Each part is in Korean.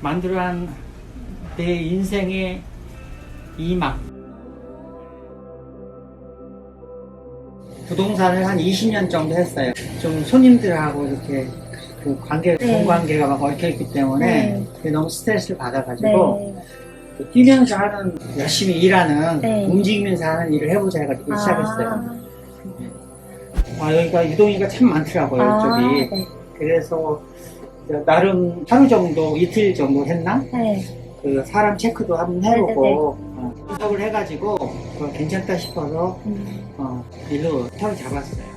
만들어한 내 인생의 이막. 부동산을 한 20년 정도 했어요. 좀 손님들하고 이렇게 그 관계, 네. 돈 관계가 막 얽혀있기 때문에 네. 너무 스트레스를 받아가지고 네. 그 뛰면서 하는 열심히 일하는 네. 움직이면서 하는 일을 해보자 해가지고 시작했어요. 아, 아 여기가 유동이가 참 많더라고요 아, 이쪽이. 네. 그래서 나름 하루 정도 이틀 정도 했나? 네. 그 사람 체크도 한번. 해보고 어, 분석을 해가지고 그거 괜찮다 싶어서 음. 어, 일로 털을 잡았어요.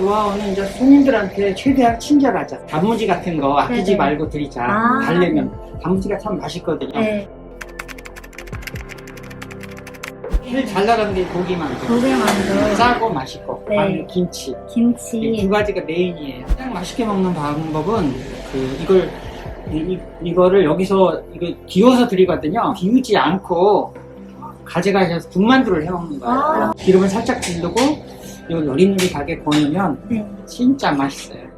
노하우는 이제 손님들한테 최대한 친절하자. 단무지 같은 거 아끼지 네네. 말고 드리자. 아. 달래면 단무지가 참 맛있거든요. 네. 제일 잘 나가는 게 고기만두. 고기만두, 싸고 맛있고 네. 그다음에 김치. 이 김치. 두 가지가 메인이에요. 가장 맛있게 먹는 방법은 그 이걸 이, 이- 이거를 여기서 이거 비워서 드리거든요. 비우지 않고 가져가셔서 군만두를 해 먹는 거예요. 아. 기름을 살짝 두르고 이걸 노릇노릇하게 구우면 네. 진짜 맛있어요.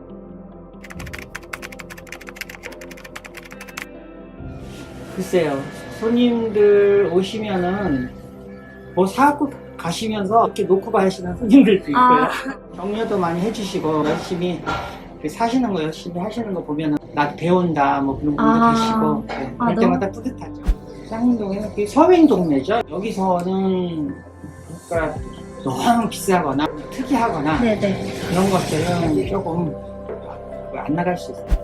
글쎄요, 손님들 오시면은 뭐 사갖고 가시면서 이렇게 놓고 가시는 손님들도 있고요. 아. 격려도 많이 해주시고 열심히 그 사시는 거 열심히 하시는 거 보면 나 배운다 뭐 그런 분도 아. 계시고 네, 아, 그럴 때마다 뿌듯하죠. 쌍동에는 그 서민 동네죠. 여기서는 그러니까 너무 비싸거나 특이하거나 네네. 그런 것들은 조금 안 나갈 수 있어요.